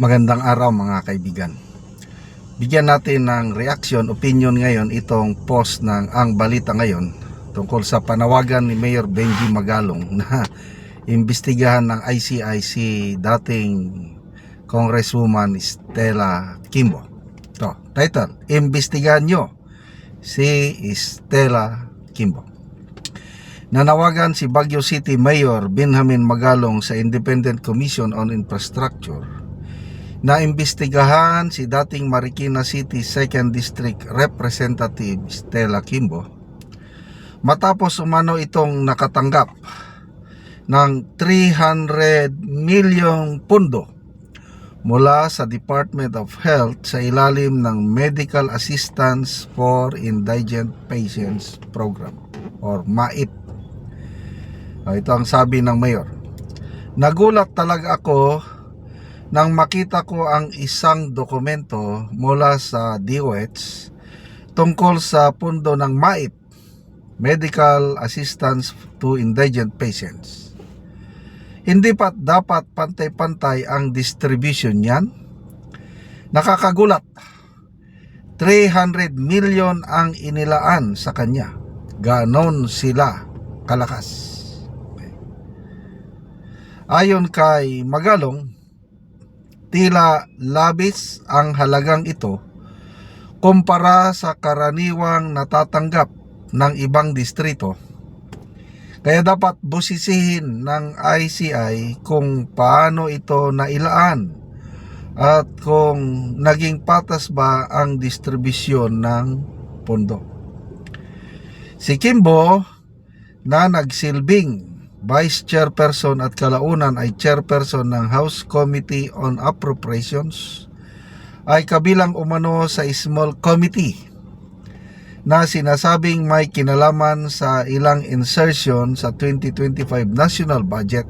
Magandang araw mga kaibigan. Bigyan natin ng reaction, opinion ngayon itong post ng Ang Balita Ngayon tungkol sa panawagan ni Mayor Benji Magalong na imbestigahan ng ICI si dating Congresswoman Stella Kimbo. To, title, Imbestigahan nyo si Stella Kimbo. Nanawagan si Baguio City Mayor Benjamin Magalong sa Independent Commission on Infrastructure na imbestigahan si dating Marikina City 2nd District Representative Stella Kimbo matapos umano itong nakatanggap ng 300 milyong pundo mula sa Department of Health sa ilalim ng Medical Assistance for Indigent Patients Program or MAIP. Ah, Ito ang sabi ng mayor. Nagulat talaga ako nang makita ko ang isang dokumento mula sa DOH tungkol sa pundo ng MAIP, Medical Assistance to Indigent Patients. Hindi pa dapat pantay-pantay ang distribution niyan? Nakakagulat. 300 million ang inilaan sa kanya. Ganon sila kalakas. Ayon kay Magalong, tila labis ang halagang ito kumpara sa karaniwang natatanggap ng ibang distrito. Kaya dapat busisihin ng ICI kung paano ito nailaan at kung naging patas ba ang distribusyon ng pondo. Si Kimbo na nagsilbing Vice Chairperson at kalaunan ay Chairperson ng House Committee on Appropriations ay kabilang umano sa small committee na sinasabing may kinalaman sa ilang insertion sa 2025 national budget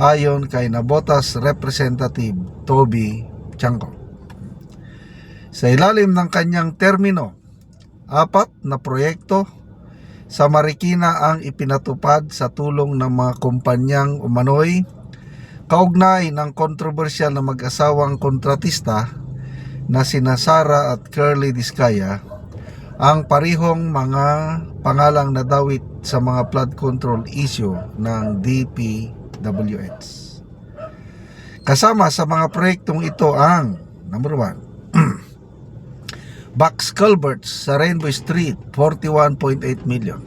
ayon kay Nabotas Representative Toby Chanco. Sa ilalim ng kanyang termino, apat na proyekto sa Marikina ang ipinatupad sa tulong ng mga kumpanyang umanoy kaugnay ng kontrobersyal na mag-asawang kontratista na sina Sara at Curly Discaya ang parihong mga pangalang nadawit sa mga flood control issue ng DPWH. Kasama sa mga proyektong ito ang number 1 Box culverts sa Rainbow Street 41.8 million.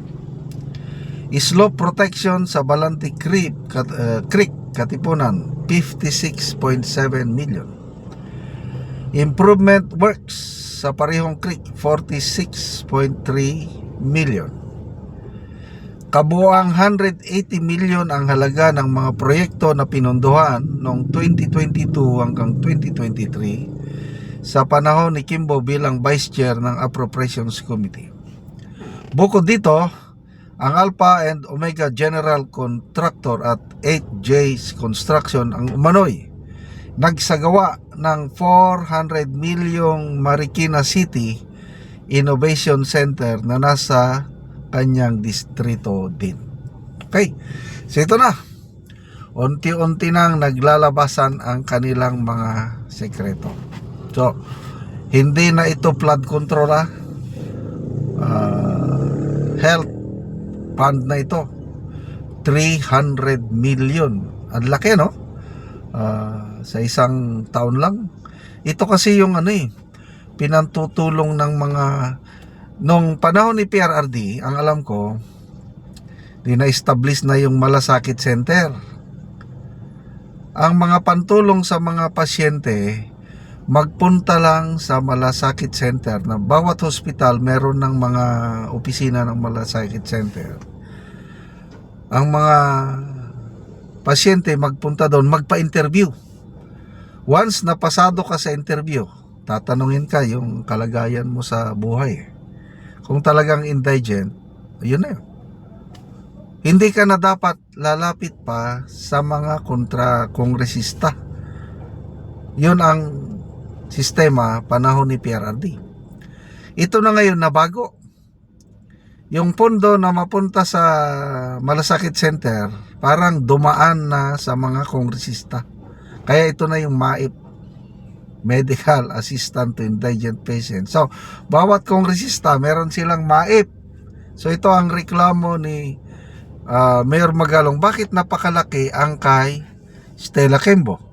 Slope protection sa Balanti Creek, Kat, uh, Creek Katipunan 56.7 million. Improvement works sa Parihong Creek 46.3 million. Kabuang 180 million ang halaga ng mga proyekto na pinunduhan noong 2022 hanggang 2023 sa panahon ni Kimbo bilang Vice Chair ng Appropriations Committee. Bukod dito, ang Alpha and Omega General Contractor at 8J's Construction ang umanoy nagsagawa ng 400 milyong Marikina City Innovation Center na nasa kanyang distrito din. Okay, so ito na. Unti-unti nang naglalabasan ang kanilang mga sekreto. So, hindi na ito flood control ah. Ah, health fund na ito. 300 million. Ang laki no? Ah, sa isang taon lang. Ito kasi yung ano eh, pinantutulong ng mga nung panahon ni PRRD, ang alam ko, di na-establish na yung malasakit center. Ang mga pantulong sa mga pasyente, magpunta lang sa malasakit center na bawat hospital meron ng mga opisina ng malasakit center. Ang mga pasyente magpunta doon, magpa-interview. Once napasado ka sa interview, tatanungin ka yung kalagayan mo sa buhay. Kung talagang indigent, yun na yun. Hindi ka na dapat lalapit pa sa mga kontra kongresista. Yun ang sistema panahon ni PRRD. Ito na ngayon na bago. Yung pondo na mapunta sa Malasakit Center, parang dumaan na sa mga kongresista. Kaya ito na yung MAIP medical assistant to indigent patients. So, bawat kongresista meron silang MAIP. So, ito ang reklamo ni ah, Mayor Magalong. Bakit napakalaki ang kay Stella Kembo?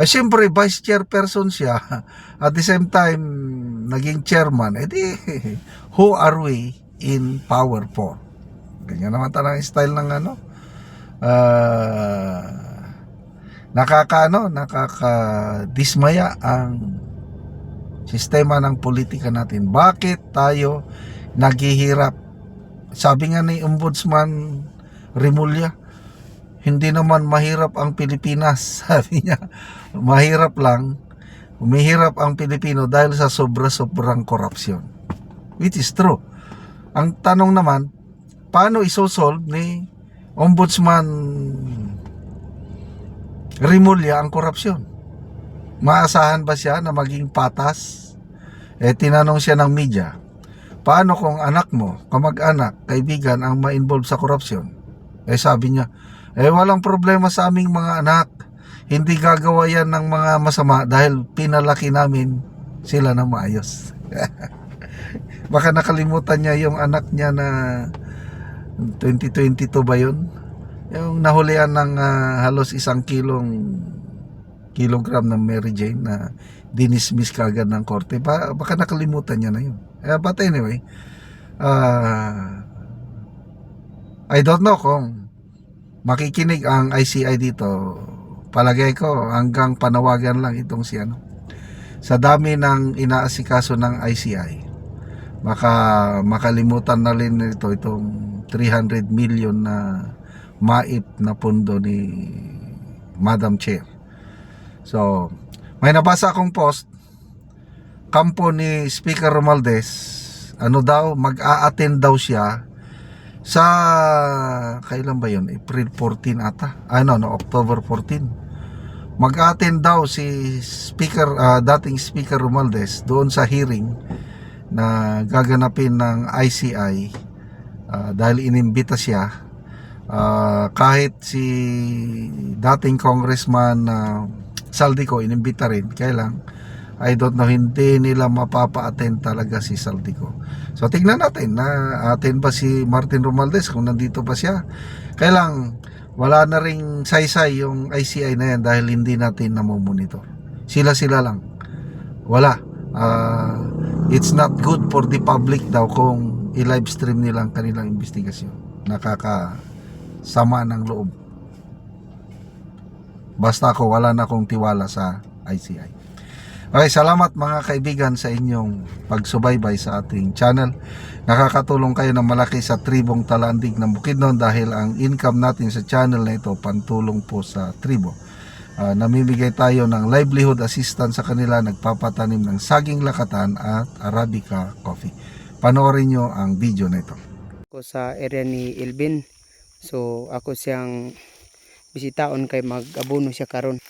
Ay, siyempre, vice chairperson siya. At the same time, naging chairman. Eh di, who are we in power for? Ganyan naman talaga style ng ano. Ah, nakakaano, nakakadismaya ang sistema ng politika natin. Bakit tayo naghihirap? Sabi nga ni Ombudsman Rimulya, hindi naman mahirap ang Pilipinas. Sabi niya, mahirap lang. Umihirap ang Pilipino dahil sa sobra-sobrang korupsyon. Which is true. Ang tanong naman, paano isosolve ni Ombudsman Rimulya ang korupsyon? Maasahan ba siya na maging patas? Eh, tinanong siya ng media, paano kung anak mo, kamag-anak, kaibigan ang ma-involve sa korupsyon? Eh, sabi niya, eh, walang problema sa aming mga anak. Hindi gagawa yan ng mga masama dahil pinalaki namin sila na maayos. Baka nakalimutan niya yung anak niya na 2022 ba yun? Yung nahulihan ng ah, halos isang kilong kilogram ng Mary Jane na dinismiss kagad ng korte. Ba, baka nakalimutan niya na yun. Eh, but anyway, ah, I don't know kung makikinig ang ICI dito. Palagay ko hanggang panawagan lang itong si ano. Sa dami ng inaasikaso ng ICI, baka makalimutan na rin ito itong 300 million na maip na pundo ni Madam Chair. So, may nabasa akong post kampo ni Speaker Romualdez ano daw mag-a-attend daw siya sa kailan ba yun? April 14 ata. Ano, no, October 14. Mag-attend daw si Speaker ah, dating Speaker Romualdez doon sa hearing na gaganapin ng ICI ah, dahil inimbita siya Ah, kahit si dating congressman na Saldico inimbita rin kaya lang I don't know hindi nila mapapa-attend talaga si Saldico. So tingnan natin na attend ba si Martin Romualdez kung nandito pa siya. Kaya lang wala na ring saysay yung ICI na yan dahil hindi natin namomonitor sila sila lang. Wala. Ah, it's not good for the public daw kung i-live stream nila ang kanilang investigasyon. Nakaka sama ng loob. Basta ako wala na akong tiwala sa ICI. Okay, salamat mga kaibigan sa inyong pagsubaybay sa ating channel. Nakakatulong kayo ng malaki sa tribong talandig ng Bukidnon dahil ang income natin sa channel na ito pantulong po sa tribo. Ah, namimigay tayo ng livelihood assistance sa kanila, nagpapatanim ng saging lakatan at Arabica coffee. Panoorin nyo ang video na ito. ko sa area ni Elvin. So ako siyang bisitaon kay mag-abono siya karon.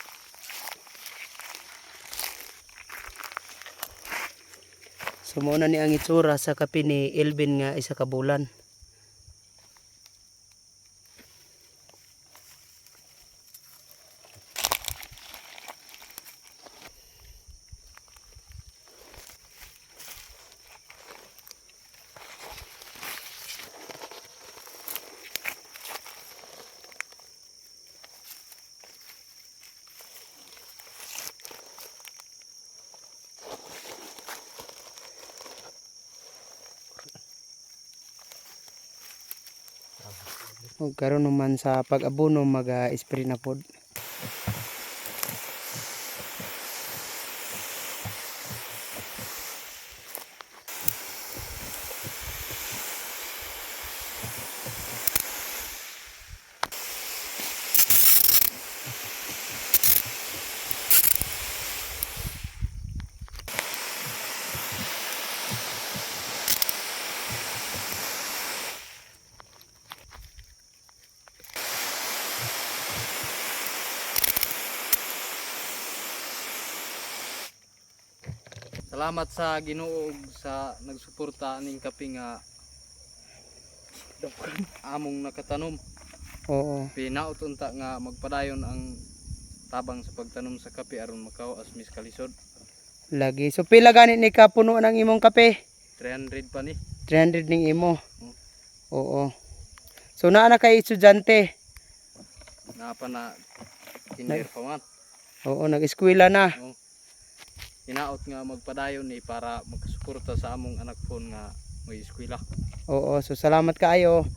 So mao na ni ang itsura sa kape ni Elvin nga isa ka bulan. Ug karon naman sa pag-abono mag-spray na pod. Salamat sa Ginoo sa nagsuporta ning kape nga among nakatanom. Oo. Pinaot unta nga magpadayon ang tabang sa pagtanom sa kape aron makawas mis kalisod. Lagi. So pila gani ni ka puno ng imong kape? 300 pa ni. 300 ning imo. Mm. Oo. So naa na kay estudyante. Napa na kinder pa man. Oo, nag-eskwela na. Hinaot nga magpadayon ni para magsuporta sa among anak po nga may eskwela. Oo, so salamat kaayo.